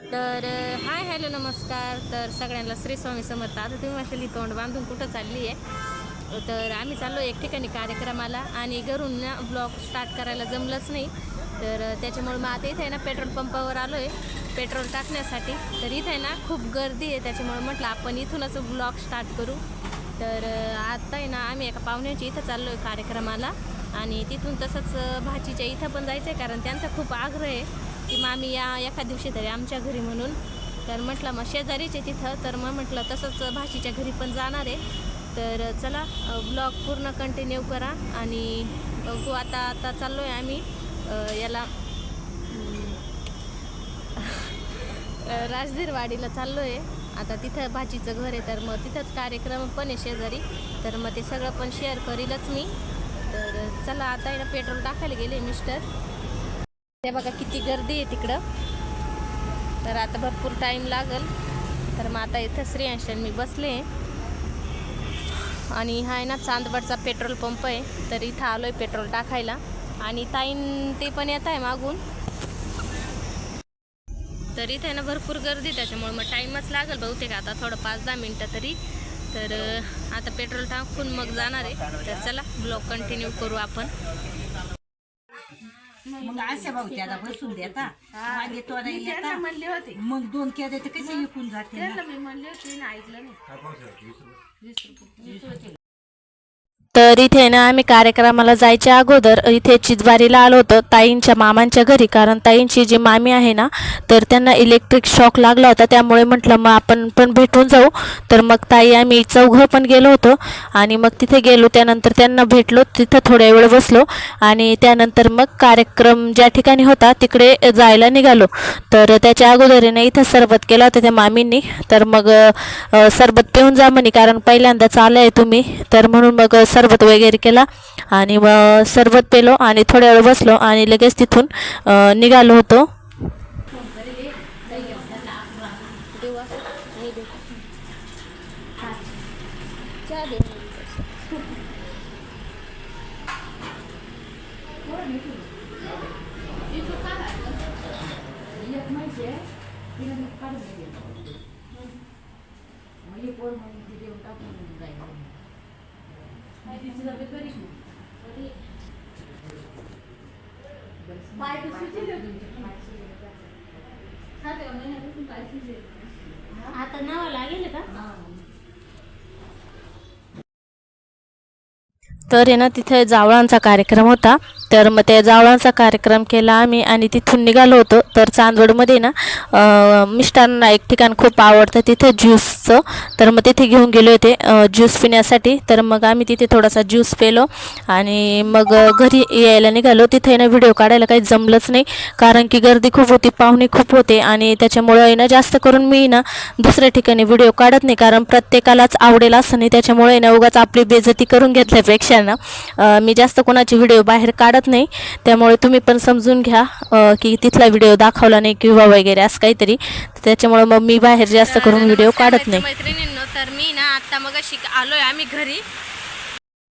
तर hi hello नमस्कार. तर सगळ्यांना श्री स्वामी समर्थ. आता तुम्ही असेल तोंड बांधून कुठं चालली आहे? तर आम्ही चाललो एक ठिकाणी कार्यक्रमाला आणि घरून ना ब्लॉग स्टार्ट करायला जमलंच नाही. तर त्याच्यामुळे मग आता इथे आहे ना पेट्रोल पंपावर आलो आहे पेट्रोल टाकण्यासाठी. तर इथे आहे ना खूप गर्दी आहे. त्याच्यामुळे म्हटलं आपण इथूनच ब्लॉग स्टार्ट करू. तर आता आहे ना आम्ही एका पाहुण्याची इथं चाललो आहे कार्यक्रमाला. आणि तिथून तसंच भाचीच्या इथं पण जायचं आहे कारण त्यांचा खूप आग्रह आहे. की मग आम्ही या एका दिवशी तरी आमच्या घरी म्हणून. तर म्हटलं मग शेजारीच आहे तिथं. तर मग म्हटलं तसंच भाचीच्या घरी पण जाणार आहे. तर चला ब्लॉग पूर्ण कंटिन्यू करा आणि बघू आता आता चाललो आहे आम्ही याला राजधीरवाडीला चाललो आहे आता तिथं भाचीचं घर आहे तर मग तिथंच कार्यक्रम पण आहे शेजारी. तर मग ते सगळं पण शेअर करीलच मी. तर चला आता आहे ना पेट्रोल टाकायला गेले मिस्टर. ते बघा किती गर्दी आहे तिकडं. तर आता भरपूर टाईम लागल. तर मग आता इथं श्रेयांश मी बसले. आणि हा आहे ना चांदवडचा पेट्रोल पंप आहे. तर इथं आलो आहे पेट्रोल टाकायला. आणि ताईन ते पण येत आहे मागून. तर इथे ना भरपूर गर्दी त्याच्यामुळे मग टाईमच लागेल बहुतेक. आता थोडं पाच दहा मिनटं तरी. तर आता पेट्रोल टाकून मग जाणार आहे. तर चला ब्लॉग कंटिन्यू करू आपण. मग अशा भाऊ त्याला बसून देता. मागे तो नाही त्यांना येता म्हणले होते. मग दोन केले तर कसे विकून जाते ना? त्यांना मी म्हणले होते ना ऐकलं नाही. वीस रुपये. तर इथे ना आम्ही कार्यक्रमाला जायच्या अगोदर इथे चिजवारीला आलो होतो ताईंच्या मामांच्या घरी. कारण ताईंची जी मामी आहे ना तर त्यांना इलेक्ट्रिक शॉक लागला होता. त्यामुळे म्हटलं मग आपण पण भेटून जाऊ. तर मग ताई आम्ही चौघं पण गेलो होतो. आणि मग तिथे गेलो. त्यानंतर त्यांना भेटलो. तिथं थोड्या वेळ बसलो. आणि त्यानंतर मग कार्यक्रम ज्या ठिकाणी होता तिकडे जायला निघालो. तर त्याच्या अगोदरीने इथं सरबत केला होता त्या मामींनी. तर मग सरबत पिऊन जा म्हणे. कारण पहिल्यांदाच आलं आहे तुम्ही. तर म्हणून मग सरबत सरबत वगैरे केला. आणि मग सरबत पेलो आणि थोड्या वेळ बसलो आणि लगेच तिथून निघालो होतो. आता नावा लागेल का तर आहे ना तिथे जावळांचा कार्यक्रम होता. तर मग त्या जावळांचा कार्यक्रम केला आम्ही आणि तिथून निघालो होतो. तर चांदवडमध्ये ना मिष्टांना एक ठिकाण खूप आवडतं तिथे ज्यूसचं. तर मग तिथे घेऊन गेले होते ज्यूस पिण्यासाठी. तर मग आम्ही तिथे थोडासा ज्यूस पेलो आणि मग घरी यायला निघालो. तिथे ना व्हिडिओ काढायला काही जमलंच नाही कारण की गर्दी खूप होती पाहुणे खूप होते आणि त्याच्यामुळं आहे ना जास्त करून मी ना दुसऱ्या ठिकाणी व्हिडिओ काढत नाही कारण प्रत्येकालाच आवडेल असं नाही. त्याच्यामुळे ना उगाच आपली बेजती करून घेतल्यापेक्षा ना अं, मी जास्त कोणाची व्हिडिओ बाहेर काढत नाही. त्यामुळे तुम्ही पण समजून घ्या की तिथला व्हिडिओ दाखवला नाही किंवा वगैरे असं काहीतरी. तर त्याच्यामुळे मग मी बाहेर जास्त करून व्हिडिओ काढत नाही. मैत्रिणींनो तर मी ना आता मग आलोय आम्ही घरी.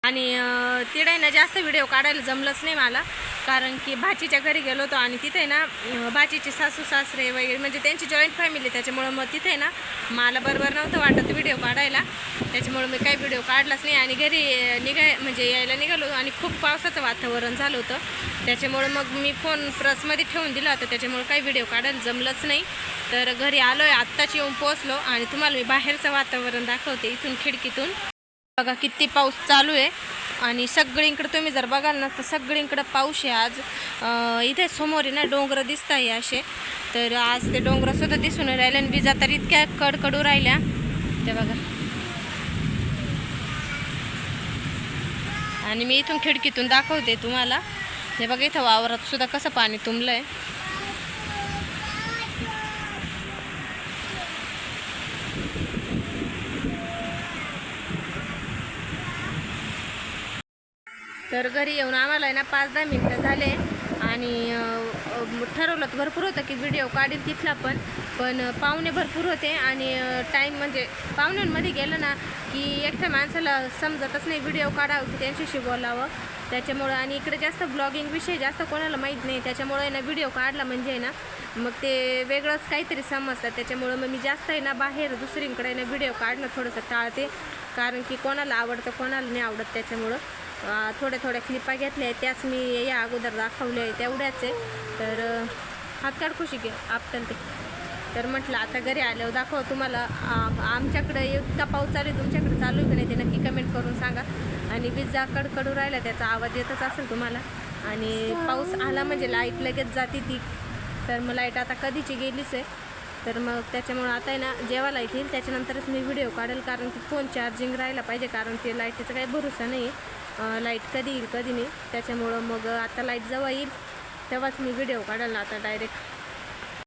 आणि अं, तिकडे ना जास्त व्हिडिओ काढायला जमलंच नाही मला. कारण की भाचीच्या घरी गेलो होतो आणि तिथे ना भाचीचे सासू सासरे वगैरे म्हणजे त्यांची जॉईंट फॅमिली त्याच्यामुळं मग तिथे ना मला बरोबर नव्हतं वाटत व्हिडिओ काढायला. त्याच्यामुळं मी काही व्हिडिओ काढलाच नाही आणि घरी निघाय म्हणजे यायला निघालो आणि खूप पावसाचं वातावरण झालं होतं. त्याच्यामुळं मग मी फोन प्रेसमध्ये ठेवून दिला होता त्याच्यामुळं काही व्हिडिओ काढायला जमलंच नाही. तर घरी आलो आहे आत्ताच येऊन पोचलो आणि तुम्हाला मी बाहेरचं वातावरण दाखवते इथून खिडकीतून. बघा किती पाऊस चालू आहे. आणि सगळीकडे तुम्ही जर बघाल ना तर सगळींकडं पाऊस आहे आज. इथे समोर आहे ना डोंगरं दिसत आहे असे. तर आज ते डोंगरंसुद्धा दिसून राहिले आणि विजा तर इतक्या कडकडू राहिल्या. ते बघा. आणि मी इथून खिडकीतून दाखवते तुम्हाला. हे बघा इथं वावरात सुद्धा कसं पाणी तुंबलं आहे तर घरी येऊन आम्हाला आहे ना पाच दहा मिनटं झाले. आणि ठरवलं तर भरपूर होतं की व्हिडिओ काढेल तिथला पण. पण पाहुणे भरपूर होते आणि टाईम म्हणजे पाहुण्यांमध्ये गेलं ना की एकट्या माणसाला समजतच नाही व्हिडिओ काढावं की त्यांच्याशी बोलावं. त्याच्यामुळं आणि इकडे जास्त ब्लॉगिंग विषय जास्त कोणाला माहीत नाही. त्याच्यामुळं ना व्हिडिओ काढला म्हणजे ना मग ते वेगळंच काहीतरी समजतात. त्याच्यामुळं मग मी जास्त आहे ना बाहेर दुसरीकडे ना व्हिडिओ काढणं थोडंसं टाळते. कारण की कोणाला आवडतं कोणाला नाही आवडत त्याच्यामुळं. थोड्या थोड्या क्लिपा घेतल्या आहेत. त्याच मी या अगोदर दाखवल्या आहे तेवढ्याच आहे तर अं, हात काढ खुशी घे आपटल ते. तर म्हटलं आता घरी आल्यावर दाखव तुम्हाला आमच्याकडं आमच्याकडे इतका पाऊस चालू आहे तुमच्याकडे चालू आहे की नाही ते नक्की कमेंट करून सांगा. आणि विजा कडकडू राहिला त्याचा आवाज येतच असेल तुम्हाला. आणि पाऊस आला म्हणजे लाइट लगेच जाते ती. तर मग लाइट आता कधीची गेलीच आहे. तर मग त्याच्यामुळं आता आहे ना जेवायला येतील येईल त्याच्यानंतरच मी व्हिडिओ काढेल. कारण की फोन चार्जिंग राहायला पाहिजे कारण ते लाईटीचा काही भरोसा नाही आहे लाइट कधी येईल कधी नाही. त्याच्यामुळं मग आता लाइट जेव्हा येईल तेव्हाच मी व्हिडिओ काढायला आता डायरेक्ट